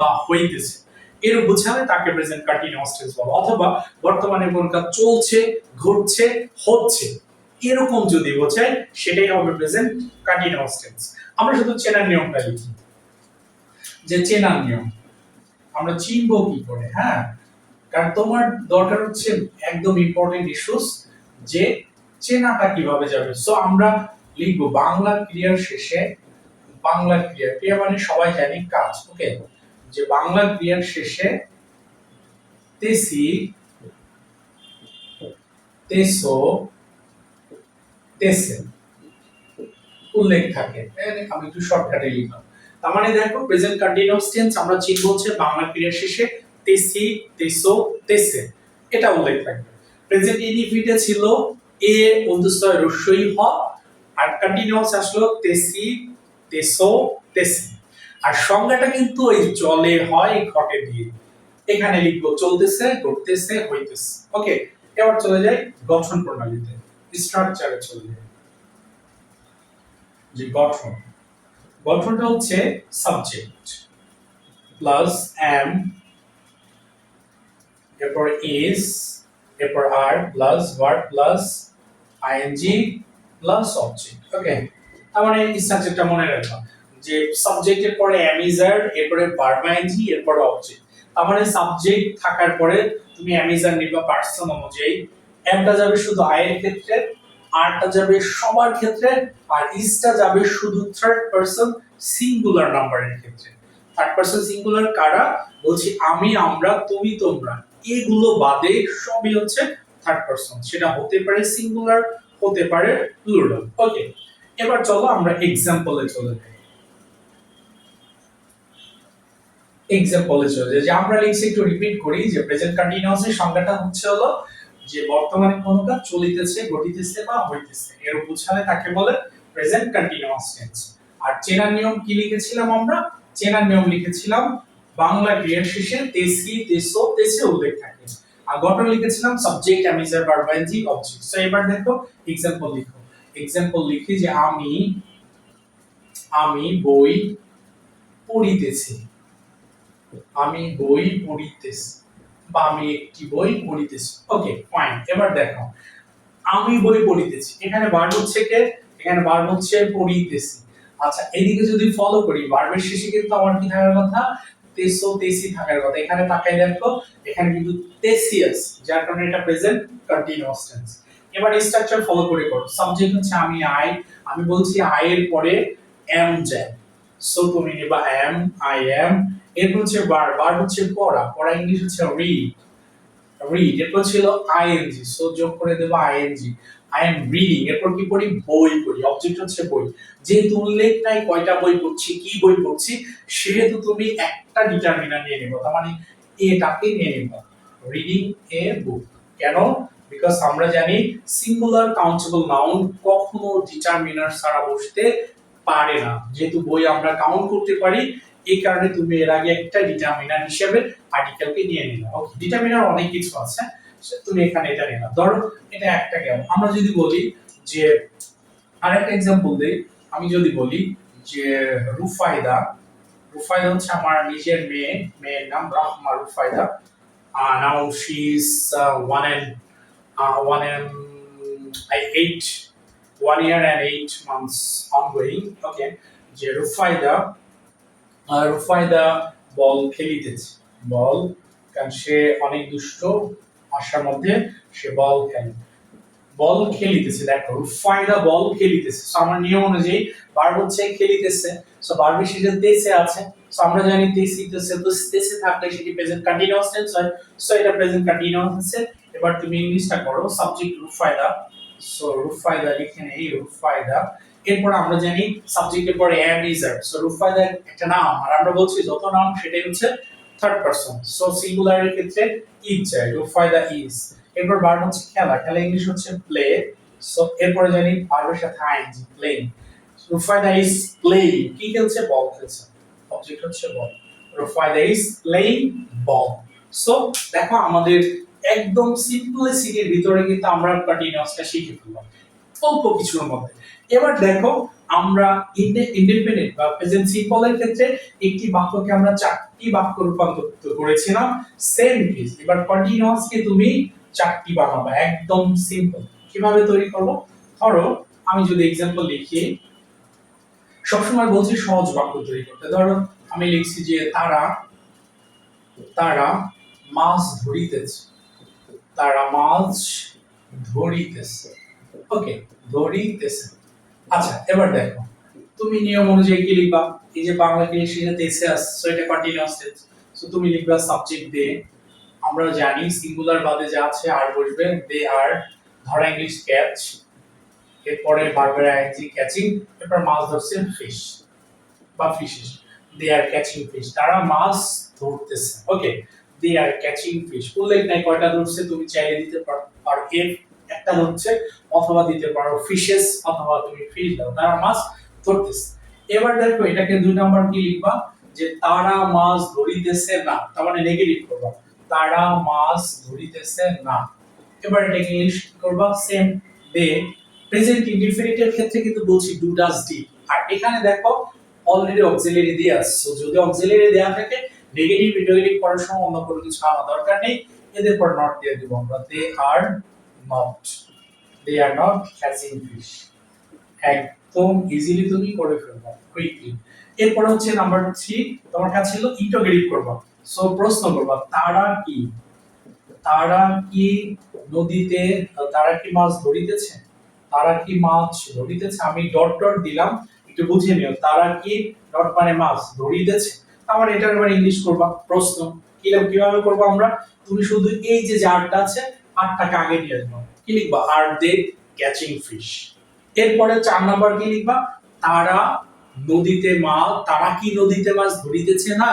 বা হইতেছে। এর বোঝালে তাকে প্রেজেন্ট কন্টিনিউয়াস টেন্স বলো অথবা বর্তমানে কোন কাজ চলছে, ঘটছে, হচ্ছে। এরকম যদি বোঝায়, সেটাই হবে প্রেজেন্ট কন্টিনিউয়াস টেন্স আমরা শুধু চেনার নিয়মটা লিখি। যে চেনার নিয়ম। আমরা চিনবো কি করে হ্যাঁ? কারণ তোমার দরকার হচ্ছে একদম ইম্পর্টেন্ট ইস্যুস যে চেনাটা কীভাবে যাবে। সো আমরা লিখব বাংলা ক্রিয়ার শেষে বাংলা ক্রিয়া। ক্রিয়া মানে সবাই জানি কাজ ওকে যে বাংলা ক্রিয়ার শেষে তেসি, তেসো, তেসে উল্লেখ থাকে। আমি একটু শর্টকাটে লিখলাম। তার মানে দেখো প্রেজেন্ট কন্টিনিউয়াস টেন্স আমরা চিনব হচ্ছে বাংলা ক্রিয়ার শেষে তেসি, তেসো, তেসে। এটা উল্লেখ থাকবে প্রেজেন্ট ইনডিফিনিটে ছিল এ, অন্তঃস্থয় রস্যই হ, আর কন্টিনিউয়াস আসলো তেসি, তেসো, তেসে। আর সংজ্ঞাটা কিন্তু ওই চলে, হয়, ঘটে দিয়ে। এখানে লিখব, চলতেছে, ঘটতেছে, হইতেছে। ওকে এবার চলে যাই গঠন প্রণালীতে। স্ট্রাকচারে চলে যাই। যে গঠন, গঠনটা হচ্ছে সাবজেক্ট প্লাস এম এরপর ইজ এরপর are plus word plus ING plus object okay তার মানে স্ট্রাকচারটা মনে রাখবা। যে সাবজেক্টের পরে ইজ আর এরপরে ভার্ব আইএনজি এরপরে অবজেক্ট তার মানে সাবজেক্ট থাকার পরে তুমি ইজ আর নিবা পার্সন অনুযায়ী। এমটা যাবে শুধু আই এর ক্ষেত্রে আরটা যাবে সবার ক্ষেত্রে, আর ইজটা যাবে শুধু থার্ড পারসন সিঙ্গুলার নাম্বারের ক্ষেত্রে। থার্ড পারসন সিঙ্গুলার কারা? বলছি আমি, আমরা, তুমি, তোমরা। এগুলো বাদে সবই হচ্ছে থার্ড পারসন সেটা হতে পারে সিঙ্গুলার হতে পারে প্লুরাল ওকে এবার চলো আমরা এক্সাম্পলে চলে যাই। এক্সাম্পলে চলে যে আমরা লিখছি, একটু রিপিট করি, যে প্রেজেন্ট কন্টিনিউয়াস এর সংজ্ঞাটা হচ্ছে হলো যে বর্তমানে কোন কাজ চলিতেছে, ঘটিতেছে বা হইতেছে। এর বুঝালে তাকে বলে প্রেজেন্ট কন্টিনিউয়াস টেন্স আর চেনার নিয়ম কি লিখেছিলাম আমরা? চেনার নিয়ম লিখেছিলাম বাংলা ক্রিয়ার শেষে তেসি, তেসো, তেসে উল্লেখ থাকে। আর গঠন লিখেছিলাম subject am is are verb ING object so এবার দেখো এক্সাম্পল লিখো। এক্সাম্পল লিখি যে আমি আমি বই পড়িতেছি। আমি বই পড়িতেছি বা আমি একটি বই পড়িতেছি। ওকে ফাইন এবার দেখো। আমি বই পড়িতেছি, এখানে ভার্ব হচ্ছে কে? এখানে ভার্ব হচ্ছে পড়িতেছি। আচ্ছা এদিকে যদি ফলো করি ভার্বের শেষে কিন্তু আমার কি থাকার কথা? তেসো তেসি থাকার কথা। এখানে তাকাই দেখো, এখানে কিন্তু তেসিয়াস যার কারণে এটা প্রেজেন্ট কন্টিনিউয়াস টেন্স এবার স্ট্রাকচার ফলো করে করো। সাবজেক্ট হচ্ছে আমি আই আমি বলছি আই এর পরে এম যায় সো তুমি নেবা এম আই এম এরপর হচ্ছে বার বার হচ্ছে পড়া পড়া ইংলিশ হচ্ছে রিড রিড এরপর ছিল আইএনজি সো যোগ করে দেবো আইএনজি আই এম রিডিং এরপর কি পড়ি বই পড়ি অবজেক্ট হচ্ছে বই, যেহেতু উল্লেখ নাই কয়টা বই পড়ছি, কি বই পড়ছি, সেহেতু তুমি একটা ডিটারমিনার নিয়ে নেব, তার মানে এটাকে নিয়ে নেব রিডিং এ বুক কেন? বিকজ আমরা জানি সিঙ্গুলার কাউন্টেবল নাউন কখনো ডিটারমিনার ছাড়া বসতে পারে না, যেহেতু বই আমরা কাউন্ট করতে পারি এই কারণে তুমি এর আগে একটা ডিটারমিনার হিসেবে আর্টিকেলকে নিয়ে নিলাম ওকে ডিটারমিনার অনেক কিছু আছে তুমি এখানে এটা নিলাম ধরো এটা একটা গেল আমরা যদি বলি যে আরেকটা এক্সাম্পল দেই। আমি যদি বলি যে রুফায়দা রুফায়দা হচ্ছে আমার নিজের মেয়ে মেয়ের নাম রাহমা uh, now she's uh, one and uh, one and eight one year and eight months ongoing okay? যে রুফায়দা আর রুফায়দা বল খেলিতেছে বল, কারণ সে অনেক দুষ্ট, আশার মধ্যে সে বল খেলে। বল খেলিতেছে দেখো রুফায়দা বল খেলিতেছে আমার নিয়ম অনুযায়ী বার হচ্ছে খেলিতেছে সো আছে সো আমরা জানি দেশি দেশে, তো থাকলে সেটি প্রেজেন্ট কন্টিনিউয়াস টেন্স হয়। সো এটা প্রেজেন্ট কন্টিনিউয়াস এবার তুমি ইংলিশটা করো সাবজেক্ট রুফায়দা সো রুফায়দা লিখে নেই এরপর আমরা জানি সাবজেক্টের পরে am is are so Rufayda একটা নাম, আর আমরা বলছি যত নাম, সেটাই হচ্ছে থার্ড পারসন সো সিঙ্গুলারের ক্ষেত্রে ইজ যায় রুফায়দা ইজ এরপর ভার্ব হচ্ছে খেলা খেলা ইংলিশ হচ্ছে প্লে সো এরপরে জানি ভার্বের সাথে ING playing Rufayda is playing কি খেলছে? বল খেলছে। অবজেক্ট হচ্ছে বল Rufayda is playing ball so দেখো আমাদের একদম সিম্পলিসিটির ভিতরে কিন্তু আমরা কন্টিনিউয়াসটা শিখে ফেললাম। অল্প কিছুর মধ্যে। এবার দেখো, আমরা ইন্ডিপেন্ডেন্ট বা প্রেজেন্ট সিম্পলের ক্ষেত্রে একটি বাক্যকে আমরা চারটি বাক্য রূপান্তরিত করেছিলাম। সেম কেস এবার কন্টিনিউয়াস কে তুমি চারটি বানাবা একদম সিম্পল কীভাবে তৈরি করব? ধরো, আমি যদি এক্সাম্পল লিখি, সবসময় বলছি সহজ বাক্য তৈরি করতে। ধরো, আমি লিখছি যে তারা তারা মাছ ধরিতেছে। তারা মাছ ধরিতেছে। ওকে ধরিতেছে। আচ্ছা এবার দেখো। তুমি নিয়ম অনুযায়ী কি লিখবা? এই যে বাংলা সেটাতে এসে আসছে এটা কন্টিনিউয়াস টেন্স সো তুমি লিখবা সাবজেক্ট দে আমরা জানি সিঙ্গুলার বাদে যা আছে, আর বসবে দে আর ধরা ইংলিশ ক্যাচ এরপরে বারবার আইএনজি ক্যাচিং এরপর মাছ ধরছে ফিশ বা ফিশিস দে আর ক্যাচিং ফিশ তারা মাছ ধরতেছে। ওকে দে আর ক্যাচিং ফিশ উল্লেখ নাই কয়টা ধরছে, তুমি চাইলে দিতে পারো আর এর একটা ধরছে অথবা দিতে পারো ফিশেস অথবা তুমি ফিশ দাও, তারা মাছ ধরতেছে। এবার দেখো, এটাকে দুই নাম্বার কি লিখবা? যে তারা মাছ ধরিতেছে না, তার মানে নেগেটিভ করবা। তারা মাছ ধরিতেছে না। এবার এটাকে ইংলিশ করবা? সেম দে প্রেজেন্ট ক্ষেত্রে কিন্তু বলছি ডু ডাজ ডি আর এখানে দেখো অলরেডি অক্সিলারি দিয়ে আসছে যদি অক্সিলারি দেয়া থাকে নেগেটিভ করার সময় অন্য কোনো কিছু আনা দরকার নেই। এদের পর নট দিয়ে দিব আমরা। They are not they are not catching fish একদম ইজিলি তুমি করে ফেলবা কুইকলি এরপর হচ্ছে নাম্বার থ্রি তোমার কাছে ছিল ইন্টারোগেটিভ করবা। সো প্রশ্ন করবা, তারা কি? তারা কি নদীতে, তারা কি মাছ ধরিতেছে? তারা কি মাছ ধরিতেছে? আমি ডট ডট দিলাম, একটু বুঝে নিও, তারা কি ডট মানে মাছ ধরিতেছে? আমার এটার এবার ইংলিশ করবা, প্রশ্ন। কীরকম কীভাবে করব আমরা? তুমি শুধু এই যে জারটা আছে আটটাকে আগে নিয়ে আসব কি লিখবা? Are they catching fish. এরপরে চার নাম্বার কি লিখবা? তারা নদীতে মাছ, তারা কি নদীতে মাছ ধরিতেছে না?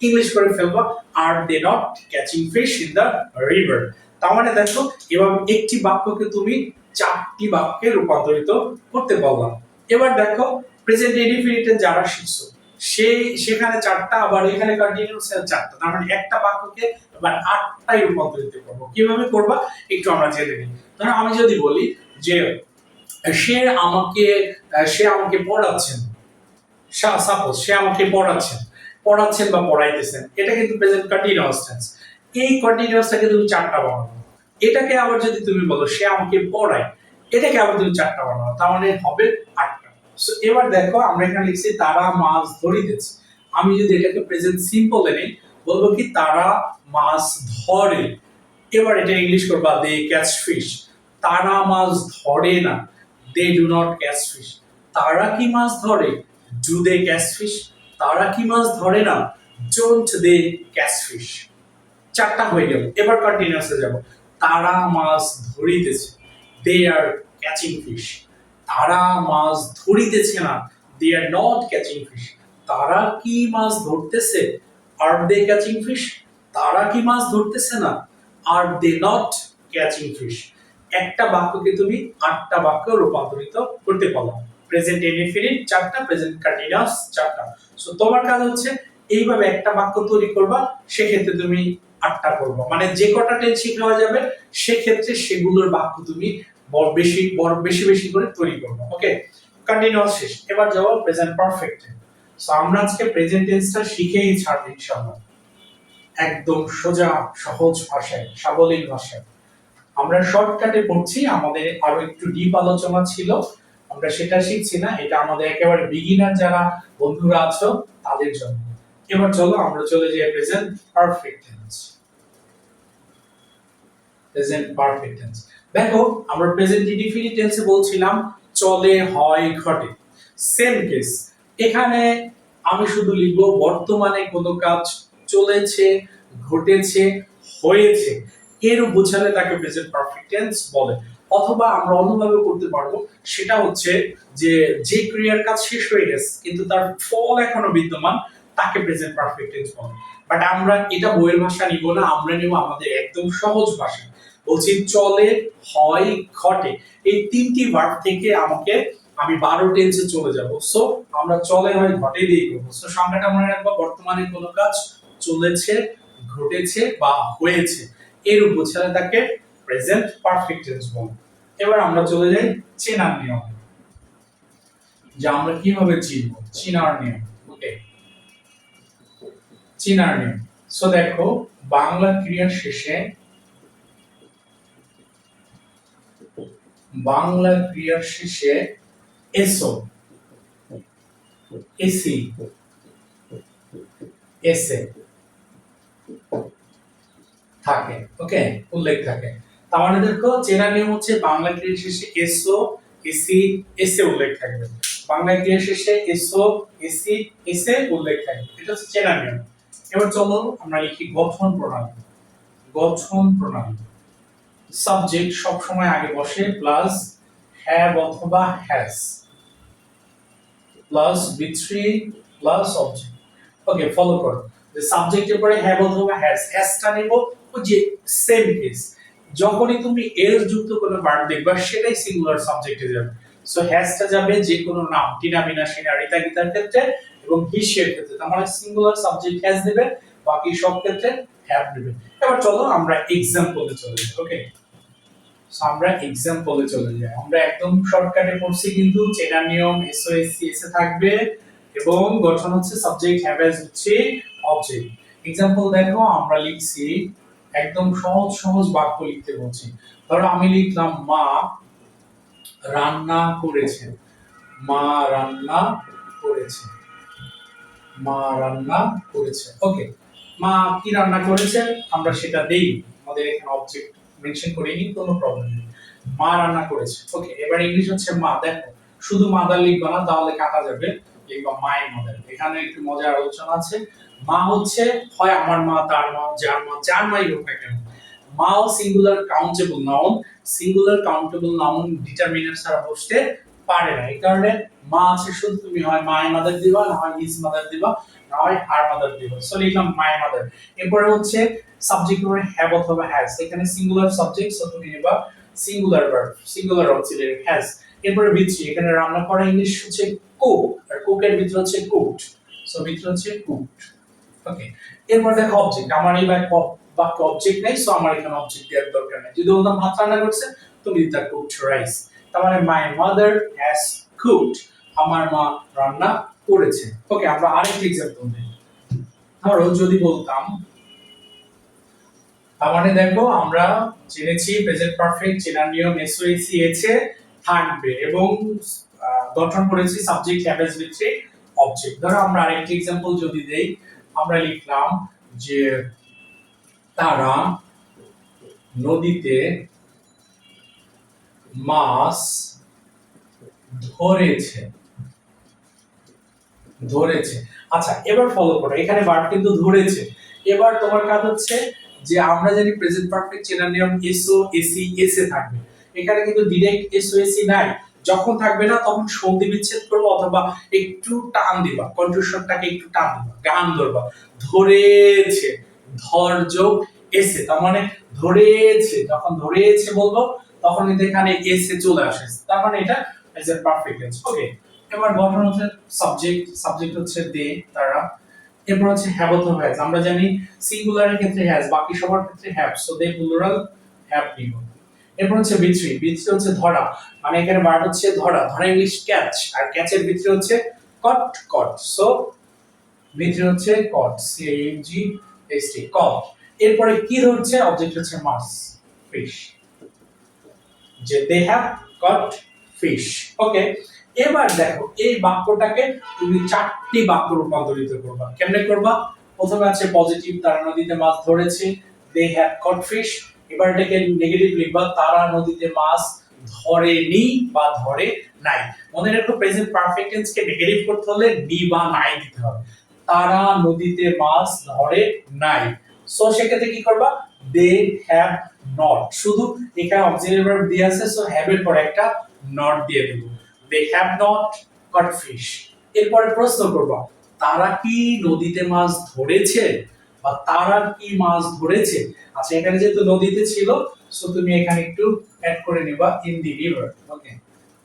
ইংলিশ করে ফেলবা, are they not catching fish in the river. তার মানে দেখো এভাবে একটি বাক্যকে তুমি চারটি বাক্যে রূপান্তরিত করতে পারলাম এবার দেখো প্রেজেন্ট ইনডিফিনিটে যারা শিখছো সেই, সেখানে চারটা, আবার এখানে কন্টিনিউয়াস চারটা। তার মানে একটা বাক্যকে আবার আটটাই রূপান্তরিত করব। কীভাবে করবা? একটু আমরা জেনে নিই। ধরো আমি যদি বলি যে, সে আমাকে সে আমাকে পড়াচ্ছেন। সাপোজ সে আমাকে পড়াচ্ছেন। পড়াচ্ছেন বা পড়াইতেছেন। এটা কিন্তু প্রেজেন্ট কন্টিনিউয়াস টেন্স এই কন্টিনিউয়াসটাকে তুমি চারটা বানাবো। এটাকে আবার যদি তুমি বলো, সে আমাকে পড়ায়, এটাকে আবার তুমি চারটা বানাবো। তার মানে হবে আটটা। সো এবার দেখো, আমরা এখানে লিখছি তারা মাছ ধরিতেছে। আমি যদি এটাকে প্রেজেন্ট সিম্পল এনে বলব কি তারা মাছ ধরে। এবার এটা ইংলিশ করবা দে ক্যাচ ফিশ তারা মাছ ধরে না they do not catch fish তারা কি মাছ ধরে? ডু দে ক্যাচ ফিশ তারা কি মাছ ধরে না ডোন্ট দে ক্যাচ ফিশ চারটা হয়ে গেল, এবার কন্টিনিউয়াসে যাব। তারা মাছ ধরিতেছে দে আর ক্যাচিং ফিশ তারা মাছ ধরিতেছে না। They are not catching fish তারা কি মাছ ধরতেছে? আর দে ক্যাচিং ফিশ তারা কি মাছ ধরতেছে না? Are they not catching fish একটা বাক্যকে তুমি আটটা বাক্য রূপান্তরিত করতে পারো। প্রেজেন্ট ইনডিফিনিট চারটা প্রেজেন্ট কন্টিনিউয়াস চারটা। সো তোমার কাজ হচ্ছে এইভাবে একটা বাক্য তৈরি করবা, সেক্ষেত্রে তুমি আটটা করবা। মানে যে কটা টেন্স শেখা যাবে, সেক্ষেত্রে সেগুলোর বাক্য তুমি বেশি বড় বেশি বেশি করে তৈরি করবা ওকে কন্টিনিউয়াস শেষ। এবার যাব প্রেজেন্ট পারফেক্ট সো আমরা আজকে প্রেজেন্ট টেন্সটা শিখেই ছাড়ব ইনশাআল্লাহ। একদম সোজা, সহজ ভাষায়, সাবলীল ভাষায়। আমরা শর্টকাটে পড়ছি, আমাদের আরও একটু ডিপ আলোচনা ছিল। আমরা সেটা শিখছি না, এটা আমাদের একেবারে বিগিনার যারা, বন্ধুরা আছো, তাদের জন্য। এবার চলো, আমরা চলে যাই present perfect tense present perfect tense দেখো, আমরা প্রেজেন্ট ইনডিফিনিট টেন্সে বলছিলাম, চলে, হয়, ঘটে। সেম কেস এখানে আমি শুধু লিখব, বর্তমানে কোনো কাজ চলেছে, ঘটেছে, হয়েছে। এর বোঝালে তাকে প্রেজেন্ট পারফেক্ট টেন্স বলে। অথবা আমরা অন্যভাবে করতে পারব, সেটা হচ্ছে যে যে ক্রিয়ার কাজ শেষ হয়ে গেছে, কিন্তু তার ফল এখনও বিদ্যমান, তাকে প্রেজেন্ট পারফেক্ট টেন্স বলে। বাট আমরা এটা বইয়ের ভাষা নিব না, আমরা নিব আমাদের একদম সহজ ভাষা। বলছি চলে, হয়, ঘটে। এই তিনটি ভার্ব থেকে আমাকে আমি বারো টেন্সে চলে যাব। সো আমরা চলে, হয়, ঘটে দিয়ে করব। সো সংজ্ঞাটা মনে রাখব, বর্তমানে কোনো কাজ চলেছে, ঘটেছে বা হয়েছে। এর বোঝালে তাকে প্রেজেন্ট পারফেক্ট টেন্স বলে। এবার আমরা চলে যাই চেনার নিয়ম। যে আমরা কীভাবে চিনব? চিনার নিয়ম। ওকে চিনার নিয়ম। সো দেখো, বাংলা ক্রিয়ার শেষে বাংলা ক্রিয়ার শেষে এসো। এসি। এসে। থাকে। ওকে? উল্লেখ থাকে। তার মানে দেখো, চেনা নিয়ম হচ্ছে বাংলা ক্রিয়ার শেষে এসো, এসি, এসে উল্লেখ থাকবে। বাংলা ক্রিয়ার শেষে এসো, এসি, এসে উল্লেখ থাকবে। এটা হচ্ছে চেনা নিয়ম। এবার চলো আমরা লিখি গঠন প্রণালী। গঠন প্রণালী। সাবজেক্ট সব সময় আগে বসে প্লাস হ্যাভ অথবা has plus V three plus object okay follow করো। যে সাবজেক্টের পরে হ্যাভ অথবা হ্যাজ হ্যাজটা নেব ওই যে সেম কেস যখনই তুমি এর যুক্ত কোনো ভার্ব দেখবা, সেটাই সিঙ্গুলার সাবজেক্টে যাবে। সো হ্যাজটা যাবে যে কোনো নাম টিনা বিনা সিনা রিতা গীতার ক্ষেত্রে এবং হিসের ক্ষেত্রে। তার সিঙ্গুলার সাবজেক্ট হ্যাজ দেবে, বাকি সব ক্ষেত্রে হ্যাভ দেবে। এবার চলো আমরা এক্সাম্পলে চলে যাই ওকে আমরা এক্সাম্পলে চলে যাই। আমরা একদম শর্টকাটে পড়ছি, কিন্তু চেনা নিয়ম এসওএসসি এসে থাকবে এবং গঠন হচ্ছে সাবজেক্ট হ্যাভ এজ হচ্ছে অবজেক্ট এক্সাম্পল দেখো, আমরা লিখছি, একদম সহজ সহজ বাক্য লিখতে বলছি। ধরো আমি লিখলাম, মা রান্না করেছে। মা রান্না করেছে। মা রান্না করেছে। ওকে মা কি রান্না করেছে? আমরা সেটা দেই। আমাদের এখানে অবজেক্ট মেনশন করিনি, কোনো প্রবলেম নেই। মা রান্না করেছে। ওকে এবার ইংলিশ হচ্ছে মা। দেখো, শুধু মাদার লিখবা না, তাহলে কাটা যাবে। লিখবা মাই মাদার এখানে একটু মজার আলোচনা আছে। মা হচ্ছে, হয় আমার মা, তার মা, যার মা, যার মাই হোক না কেন। মাও singular countable noun singular countable noun determiner ছাড়া বসতে পারে না। এই কারণে মা আছে শুধু, তুমি হয় মাই মাদার দিবা, না হয় হিজ মাদার দিবা। না হয় হার মাদার দিবা সো লিখলাম মাই মাদার এরপরে হচ্ছে সাবজেক্ট উপরে হ্যাভ অথবা হ্যাজ এখানে সিঙ্গুলার সাবজেক্ট সো তুমি নেবা singular verb singular auxiliary has এরপরে ভিত্তি এখানে রান্না করা ইংলিশ হচ্ছে কুক আর কুকের ভিতরে হচ্ছে কুকড সো ভিতরে হচ্ছে কুকড ওকে এরপর দেখো অবজেক্ট আমার এই বাক্য বাক্য অবজেক্ট নেই সো আমার এখানে অবজেক্ট দেওয়ার দরকার নেই। যদি বলতাম ভাত রান্না করছে, তুমি দিতা কুকড রাইস তার মানে মাই মাদার হ্যাজ কুকড আমার মা রান্না করেছে। ওকে আমরা আরেকটা এক্সাম্পল দিই ধরো যদি বলতাম, তার মানে দেখো আমরা জেনেছি প্রেজেন্ট পারফেক্ট চেনার নিয়ম এসওএসি এছে থাকবে এবং গঠন করেছি সাবজেক্ট হ্যাভেজ উইথ অবজেক্ট ধরো আমরা আরেকটি এক্সাম্পল যদি দেই, আমরা লিখলাম যে তারা নদীতে মাছ ধরেছে। ধরেছে। আচ্ছা এবার ফলো করো। এখানে ভার্ব কিন্তু ধরেছে। এবার তোমার কাজ হচ্ছে যে আমরা জানি প্রেজেন্ট পারফেক্ট চেনার নিয়ম এসও এসি এসে থাকবে। এখানে কিন্তু ডিরেক্ট এসও এসি নাই। যখন থাকবে না, তখন সন্ধি বিচ্ছেদ করব অথবা একটু টান দিবা। কন্ট্রোশনটাকে একটু টান দিবা, গান ধরবা। ধরেছে ধর যোগ এসে তার মানে ধরেছে, যখন ধরেছে বলব, তখন কিন্তু এখানে এসে চলে আসে। তার মানে এটা প্রেজেন্ট পারফেক্ট টেন্স ওকে এবার গঠন হচ্ছে সাবজেক্ট সাবজেক্ট হচ্ছে দে তারা। এরপর হচ্ছে হ্যাভ অথবা হ্যাজ আমরা জানি সিঙ্গুলারের ক্ষেত্রে হ্যাজ বাকি সবার ক্ষেত্রে have so they plural have নিব এরপর হচ্ছে বিথ্রি বিথ্রি হচ্ছে ধরা। মানে এখানে ভার্ব হচ্ছে ধরা। ধরা ইংলিশ ক্যাচ আর ক্যাচের ভিতরে হচ্ছে কট কট সো ভিতরে হচ্ছে caught C M G S T caught এরপরে কি ধরছে? অবজেক্ট হচ্ছে মাছ। ফিশ যে দে হ্যাভ কট ফিশ ওকে এবার দেখো, এই বাক্যটাকে তুমি চারটি বাক্য রূপান্তরিত করবা। কেমনে করবা? প্রথমে আছে পজিটিভ তারা নদীতে মাছ ধরেছে দে হ্যাভ কট ফিশ এবার এটাকে নেগেটিভ লিখবা, তারা নদীতে মাছ ধরেনি বা ধরে নাই। মনে রাখো প্রেজেন্ট পারফেক্ট টেন্সকে নেগেটিভ করতে হলে নি বা নাই দিতে হবে। তারা নদীতে মাছ ধরে নাই। সো সেক্ষেত্রে কি করবা? দে হ্যাভ নট শুধু এখানে অক্সিলারি ভার্ব দিয়ে আছে সো হ্যাভ এর পরে একটা নট দিয়ে দেব। They have not caught fish এরপরে প্রশ্ন করবা, তারা কি নদীতে মাছ ধরেছে বা তারা কি মাছ ধরেছে? আচ্ছা এখানে যেহেতু নদীতে ছিল সো তুমি এখানে একটু অ্যাড করে নিবা in the river okay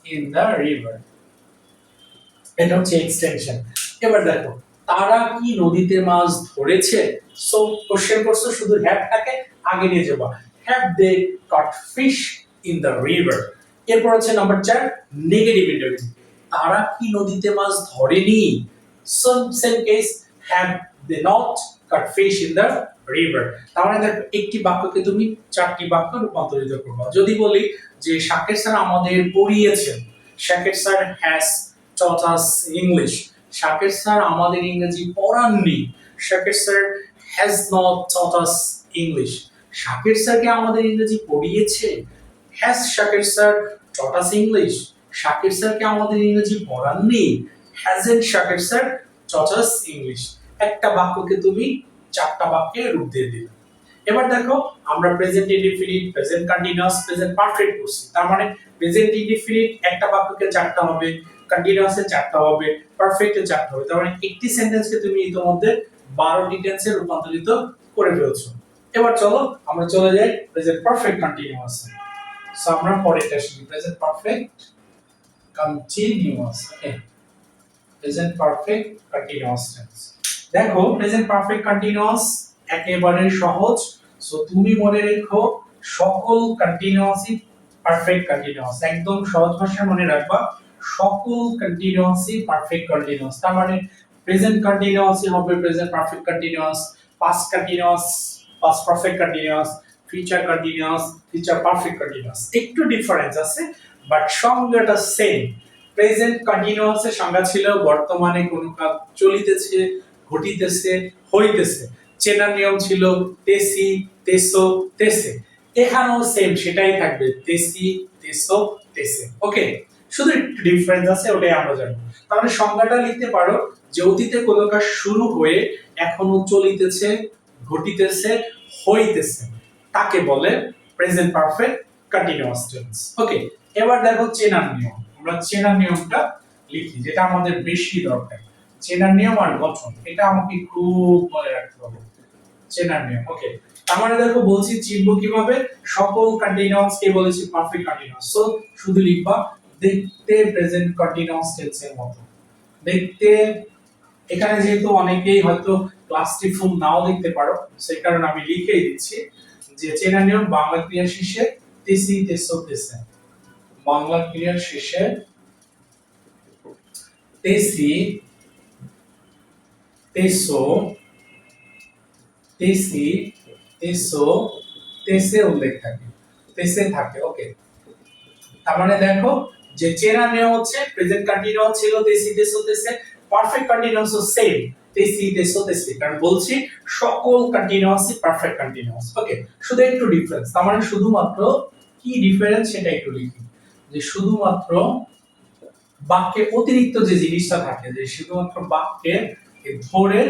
in the river এটা হচ্ছে এক্সটেনশন এবার দেখো, তারা কি নদীতে মাছ ধরেছে? সো কোশ্চেন করছ, শুধু হ্যাভটাকে আগে নিয়ে যাবা। Have they caught fish in the river এরপর হচ্ছে নাম্বার চার নেগেটিভ ইন্টারভিউ তারা কি নদীতে মাছ ধরেনি? Some same case have they not caught fish in the river. তার মানে দেখো, একটি বাক্যকে তুমি চারটি বাক্য রূপান্তরিত করবে। যদি বলি যে শাকের স্যার আমাদের পড়িয়েছেন শাকের sir has taught us English শাকের স্যার আমাদের ইংরেজি পড়াননি, শাকের sir has not taught us English শাকের স্যারকে আমাদের ইংরেজি পড়িয়েছে? হ্যাজ শাকের স্যার taught us ইংলিশ। শাকের স্যারকে আমাদের ইংরেজি পড়াননি হ্যাজেন্ট শাকের স্যার taught us ইংলিশ। একটা বাক্যকে তুমি চারটা বাক্যে রূপ দিয়ে দিলে। এবার দেখো, আমরা present indefinite present continuous present perfect করছি। তার মানে প্রেজেন্ট ইনডিফিনিট একটা বাক্যকে চারটা হবে কন্টিনিউয়াসে চারটা হবে পারফেক্টে চারটা হবে। তার মানে একটি সেন্টেন্সকে তুমি ইতিমধ্যে বারোটি টেন্সে রূপান্তরিত করে ফেলছো। এবার চলো, আমরা চলে যাই প্রেজেন্ট পারফেক্ট কন্টিনিউয়াস সো আমরা পরেরটা শিখি present perfect continuous okay present perfect continuous tense দেখো প্রেজেন্ট পারফেক্ট কন্টিনিউয়াস একেবারে সহজ। সো তুমি মনে রেখো, সকল কন্টিনিউয়াসই পারফেক্ট কন্টিনিউয়াস একদম সহজ ভাষায় মনে রাখবা, সকল কন্টিনিউয়াসই পারফেক্ট কন্টিনিউয়াস তার মানে প্রেজেন্ট কন্টিনিউয়াসই হবে present perfect continuous past continuous past perfect continuous future continuous future perfect continuous একটু ডিফারেন্স আছে বাট সংজ্ঞাটা সেম প্রেজেন্ট কন্টিনিউয়াসের সংজ্ঞা ছিল, বর্তমানে কোনো কাজ চলিতেছে, ঘটিতেছে, হইতেছে। চেনার নিয়ম ছিল, তেসি, তেসো, তেসে। এখানেও সেম সেটাই থাকবে, তেসি, তেসো, তেসে। ওকে শুধু একটু ডিফারেন্স আছে, ওটাই আমরা জানব। তাহলে সংজ্ঞাটা লিখতে পারো যে অতীতে কোনো কাজ শুরু হয়ে এখনও চলিতেছে, ঘটিতেছে, হইতেছে। তাকে বলে present perfect continuous tense okay এবার দেখো চেনার নিয়ম। আমরা চেনার নিয়মটা লিখি, যেটা আমাদের বেশি দরকার। চেনার নিয়ম আর গঠন, এটা আমাকে খুব মনে রাখতে হবে। চেনার নিয়ম ওকে মানে দেখো বলছি চিনবো কীভাবে? সকল কন্টিনিউয়াস কে বলেছি পারফেক্ট কন্টিনিউয়াস সো শুধু লিখবা, দেখতে প্রেজেন্ট কন্টিনিউয়াস টেন্স এর মতো। দেখতে, এখানে যেহেতু অনেকেই হয়তো ক্লাসটি ফুল নাও দেখতে পারো, সেই কারণে আমি লিখেই দিচ্ছি। যে চেনার নিয়ম বাংলা ক্রিয়া শেষে তেসি, তেসো, তেসে। বাংলা ক্রিয়ার শেষে তেসি, তেসো তেসি, তেসো, তেসে উল্লেখ থাকে। তেসে থাকে, ওকে। তার মানে দেখো যে চেনা নিয়ম হচ্ছে প্রেজেন্ট কন্টিনিউয়াস ছিল তেসি, তেসো, তেসে। পারফেক্ট কন্টিনিউয়াস ও সেম তেসি তেসো তেসে কারণ বলছি, সকল কন্টিনিউয়াসই পারফেক্ট কন্টিনিউয়াস ওকে শুধু একটু ডিফারেন্স তার মানে শুধুমাত্র কি ডিফারেন্স সেটা একটু লিখি। যে শুধুমাত্র বাক্যে অতিরিক্ত যে জিনিসটা থাকে, যে শুধুমাত্র বাক্যে ধরে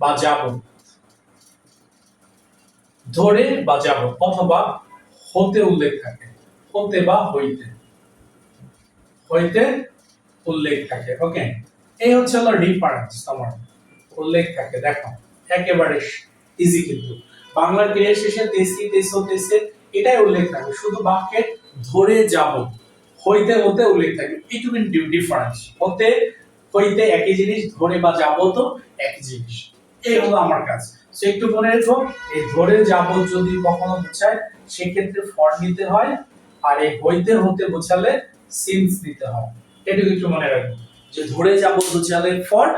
বা যাব। ধরে বা যাব, অথবা হতে উল্লেখ থাকে। হতে বা হইতে। হইতে উল্লেখ থাকে। ওকে এই হচ্ছে হলো ডিফারেন্স তোমার। উল্লেখ থাকে, দেখো। একেবারে ইজি কিন্তু। বাংলা ক্রিয়া শেষে তেসি, তেসো, তেসে, এটাই উল্লেখ থাকে। শুধু বাক্যে ধরে যাব, হইতে হতে উল্লেখ থাকে। এইটুকু ডিফারেন্স হতে, হইতে একই জিনিস, ধরে বা যাব তো একই জিনিস। এই হলো আমার কাজ। সো একটু মনে রেখো, এই ধরে যাব যদি কখনো বোঝায়, সেক্ষেত্রে ফর নিতে হয়, আর এই হইতে হতে বোঝালে সিন্স নিতে হয়। এটুকু একটু মনে রাখব যে ধরে যাব বোঝালে ফর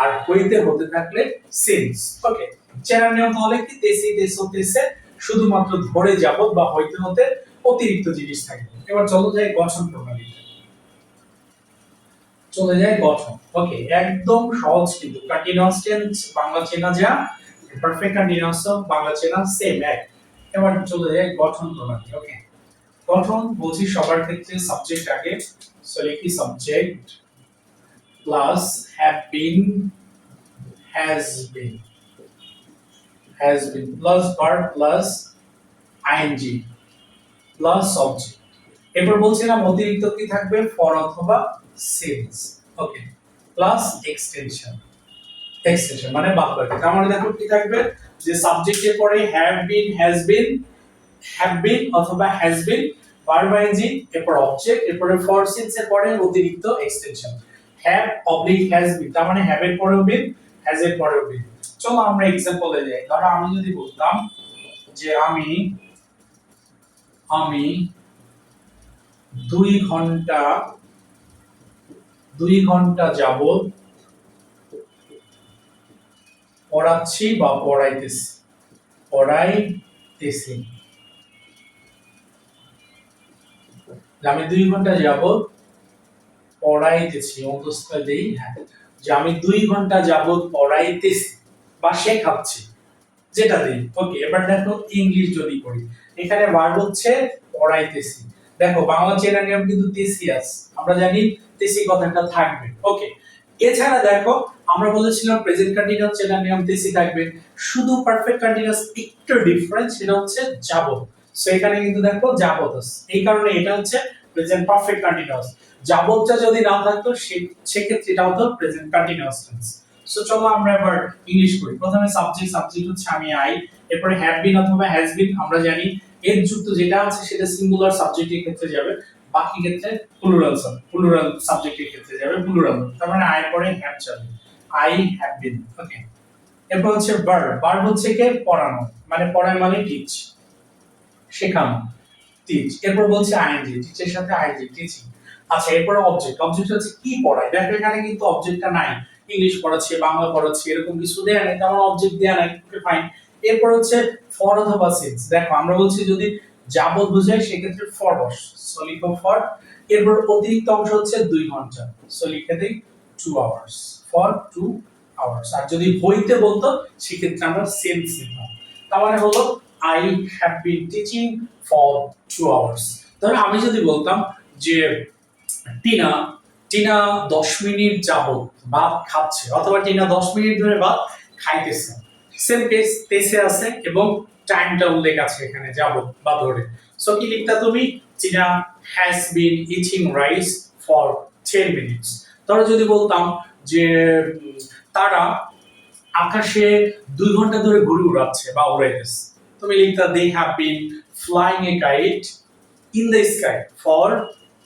আর হইতে হতে থাকলে সিন্স ওকে চেনার নিয়ম তাহলে কি? তেসি তেসো তেসে শুধুমাত্র ধরে যাব বা হইতে হতে অতিরিক্ত জিনিস থাকে। এবার চলো যাই গঠন প্রণালী। চলে যায় গঠন। ওকে একদম সহজ কিন্তু। কন্টিনিউয়াস টেন্স বাংলা চেনা যা পারফেক্ট কন্টিনিউয়াস বাংলা চেনা সেম এক। এবার চলে যায় গঠন প্রণালী। ওকে গঠন বলছি সবার ক্ষেত্রে সাবজেক্ট আগে। সো লিখি subject plus have been has been has been plus verb plus ING plus subject এরপর বলছিলাম অতিরিক্ত কি থাকবে? ফর অথবা since okay plus extension extension মানে বাদ বাকি। তার মানে দেখো কি থাকবে? যে সাবজেক্টের পরে have been has been have been অথবা হ্যাজ বিন ভার্ব আইএনজি এরপর অবজেক্ট এরপরে ফর সিন্স এর পরে অতিরিক্ত extension have oblique has been তার মানে হ্যাভ এর পরেও বিন হ্যাজ এর পরেও বিন চলো আমরা এক্সাম্পলে যাই। ধরো আমি যদি বলতাম যে আমি আমি দুই ঘণ্টা দুই ঘণ্টা যাবত পড়াচ্ছি বা পড়াইতেছি পড়াইতেছি। আমি দুই ঘণ্টা যাবত পড়াইতেছি অন্তস্থ দেই হ্যাঁ যে আমি দুই ঘণ্টা যাবত পড়াইতেছি বা শেখাচ্ছি, যেটা দিই ওকে এবার দেখো ইংলিশ যদি করি এখানে ভার্ব হচ্ছে পড়াইতেছি। দেখো, বাংলা চেনা নিয়ম কিন্তু তেসিয়াস আমরা জানি তেসি কথাটা থাকবে। ওকে এছাড়া দেখো, আমরা বলেছিলাম প্রেজেন্ট কন্টিনিউয়াস নিয়ম তেসি থাকবে। শুধু পারফেক্ট কন্টিনিউয়াস একটু ডিফারেন্স সেটা হচ্ছে যাবত সো এখানে কিন্তু দেখো যাবত আছে। এই কারণে এটা হচ্ছে প্রেজেন্ট পারফেক্ট কন্টিনিউয়াস যাবতটা যদি না থাকতো সেক্ষেত্রে এটা হতো প্রেজেন্ট কন্টিনিউয়াস টেন্স সো চলো আমরা এবার ইংলিশ করি। প্রথমে সাবজেক্ট সাবজেক্ট হচ্ছে আমি আই এরপরে হ্যাভ বিন অথবা হ্যাজ বিন আমরা জানি এর যুক্ত যেটা আছে সেটা সিঙ্গুলার সাবজেক্টের ক্ষেত্রে যাবে, বাকি ক্ষেত্রে প্লুরাল প্লুরাল সাবজেক্টের ক্ষেত্রে যাবে প্লুরাল তার মানে আই পরে হ্যাভ চলে আই হ্যাভ বিন ওকে এরপর হচ্ছে ভার্ব ভার্ব হচ্ছে কে? পড়ানো। মানে পড়ায় মানে টিচ শেখানো টিচ এরপর বলছে আইএনজি টিচের সাথে আইএনজি টিচিং আচ্ছা এরপর অবজেক্ট অবজেক্ট হচ্ছে কি পড়ায়? দেখো, এখানে কিন্তু অবজেক্টটা নাই। ইংলিশ পড়াচ্ছে, বাংলা পড়াচ্ছে, এরকম কিছু দেয়া নেই, তেমন অবজেক্ট দেয়া নাই ফাইন এরপর হচ্ছে ফর অথবা সিন্স দেখো, আমরা বলছি যদি যাবত বোঝায়, সেক্ষেত্রে ফর বস সো লিখো ফর এরপর অতিরিক্ত অংশ হচ্ছে দুই ঘণ্টা সো লিখে দিই two hours for two hours আর যদি হইতে বলতো, সেক্ষেত্রে আমরা সেন্স নিতাম তার মানে হলো I have been teaching for two hours ধরো আমি যদি বলতাম যে, টিনা টিনা দশ মিনিট যাবত ভাত খাচ্ছে, অথবা টিনা দশ মিনিট ধরে ভাত খাইতেছে। সেম পেস পেসে আছে এবং টাইমটা উল্লেখ আছে এখানে, যাবত বা ধরে। সো কি লিখতা তুমি? Tina has been eating rice for ten minutes ধরো যদি বলতাম যে তারা আকাশে দুই ঘণ্টা ধরে ঘুরে উড়াচ্ছে বা উড়াইতেছে। তুমি লিখতা they have been flying a kite in the sky for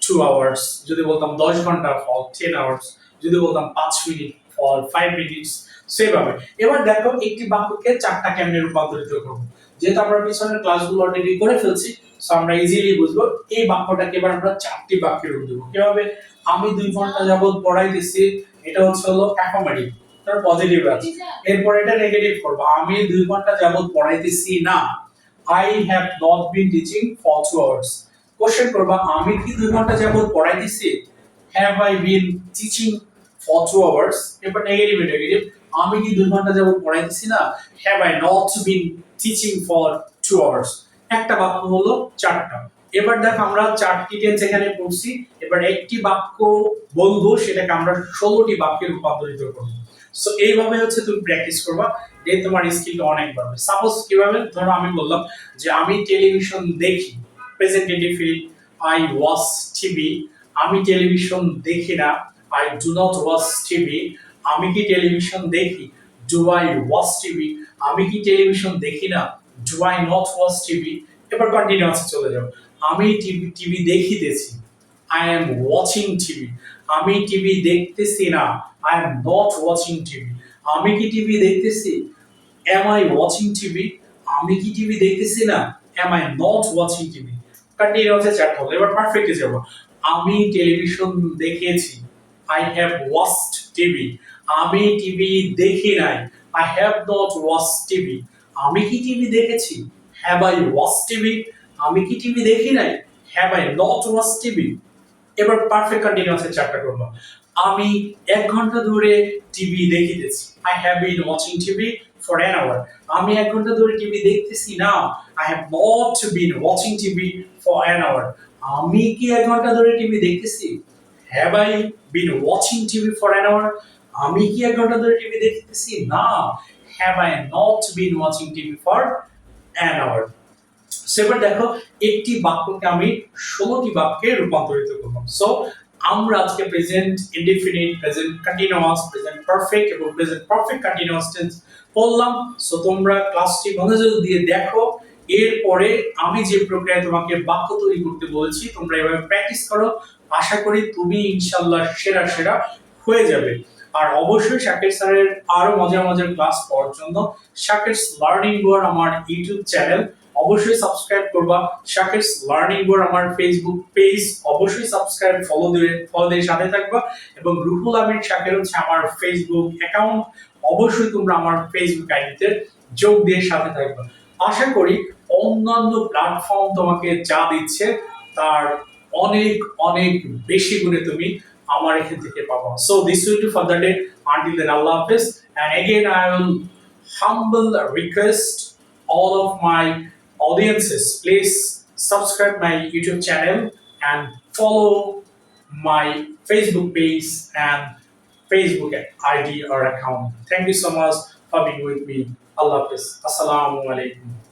two hours যদি বলতাম দশ ঘণ্টা ফর টেন আওয়ার্স যদি বলতাম পাঁচ মিনিট ফর ফাইভ মিনিটস সেভাবে। এবার দেখো একটি বাক্যকে চারটা কেমনে রূপান্তরিত করব। যেহেতু আমরা পিছনের ক্লাসগুলো অলরেডি করে ফেলছি সো আমরা ইজিলি বুঝব এই বাক্যটাকে এবার আমরা চারটি বাক্যে রূপ দেবো। কীভাবে? আমি দুই ঘণ্টা যাবত পড়াইতেছি, এটা হচ্ছে হলো অ্যাকোমোডেট তার পজিটিভ আছে। এরপর এটা নেগেটিভ করব। আমি দুই ঘণ্টা যাবত পড়াইতেছি না। I have not been teaching for two hours question করবা আমি কি দুই ঘণ্টা যাবত পড়াইতেছি? Have I been teaching for two hours এরপর নেগেটিভ নেগেটিভ আমি কি দুই ঘণ্টা যাবত পড়াইতেছি না? Have I not been teaching for two hours একটা বাক্য হলো চারটা। এবার দেখ আমরা চারটি টেন্স এখানে পড়ছি। এবার একটি বাক্য বলব সেটাকে আমরা ষোলোটি বাক্যে রূপান্তরিত করব। সো এইভাবে হচ্ছে তুমি প্র্যাকটিস করবা যে তোমার স্কিলটা অনেক বাড়বে। সাপোজ কীভাবে? ধরো আমি বললাম যে আমি টেলিভিশন দেখি প্রেজেন্টেটিভ ফিল আই ওয়াচ টিভি আমি টেলিভিশন দেখি না I do not watch TV আমি কি টেলিভিশন দেখি? ডু আই ওয়াচ টিভি আমি কি টেলিভিশন দেখি না? Do I not watch TV এবার কন্টিনিউয়াসে চলে যাও। আমি টিভি টিভি দেখিতেছি আই এম ওয়াচিং টিভি আমি টিভি দেখতেছি না I am not watching TV আমি কি টিভি দেখতেছি? এম আই ওয়াচিং টিভি আমি কি টিভি দেখতেছি না? Am I not watching TV কন্টিনিউয়াসে চ্যাট হলো, এবার পারফেক্টে যাব। আমি টেলিভিশন দেখেছি। আই হ্যাভ ওয়াচড টিভি আমি টিভি দেখি নাই। I have not watch TV আমি কি টিভি দেখেছি? হ্যাভ আই ওয়াচ টিভি আমি কি টিভি দেখি নাই? Have I not watch TV এবার পারফেক্ট কন্টিনিউয়াসে চ্যাপ্টার করব। আমি এক ঘণ্টা ধরে টিভি দেখিতেছি। I have been watching TV for an hour আমি এক ঘণ্টা ধরে টিভি দেখতেছি না। I have not been watching TV for an hour আমি কি এক ঘণ্টা ধরে টিভি দেখতেছি? Have I been watching TV for an hour আমি কি এক ঘণ্টা ধরে টিভি দেখতেছি? না। Have I not been watching TV for an hour সেবার দেখো, একটি বাক্যকে আমি ষোলোটি বাক্যে রূপান্তরিত করলাম। সো আমরা আজকে present indefinite present continuous present perfect এবং প্রেজেন্ট পারফেক্ট কন্টিনিউয়াস টেন্স পড়লাম। সো তোমরা ক্লাসটি মনোযোগ দিয়ে দেখো। এরপরে আমি যে প্রক্রিয়ায় তোমাকে বাক্য তৈরি করতে বলছি, তোমরা এভাবে প্র্যাকটিস করো। আশা করি তুমি ইনশাল্লাহ সেরা সেরা হয়ে যাবে। আর অবশ্যই শাকের স্যারের আরও মজার মজার ক্লাস পাওয়ার জন্য শাকের লার্নিং বোর্ড আমার ইউটিউব চ্যানেল অবশ্যই সাবস্ক্রাইব করবা। শাকিরস লার্নিং বোর্ড আমার ফেসবুক পেজ অবশ্যই সাবস্ক্রাইব ফলো দিয়ে ফলো দিয়ে সাথে থাকবা। এবং রুহুল আমির শাকির হচ্ছে আমার ফেসবুক অ্যাকাউন্ট অবশ্যই তোমরা আমার ফেসবুক আইডিতে যোগ দিয়ে সাথে থাকবা। আশা করি অন্যান্য প্ল্যাটফর্ম তোমাকে যা দিচ্ছে, তার অনেক অনেক বেশি গুণে তুমি আমার এখান থেকে পাবো। So this will do for the day until then আল্লাহ হাফেজ। And again, I will humble request all of my audiences please subscribe my YouTube channel and follow my Facebook page and Facebook ID or account. Thank you so much for being with me. Allah Hafiz. Assalamu alaikum.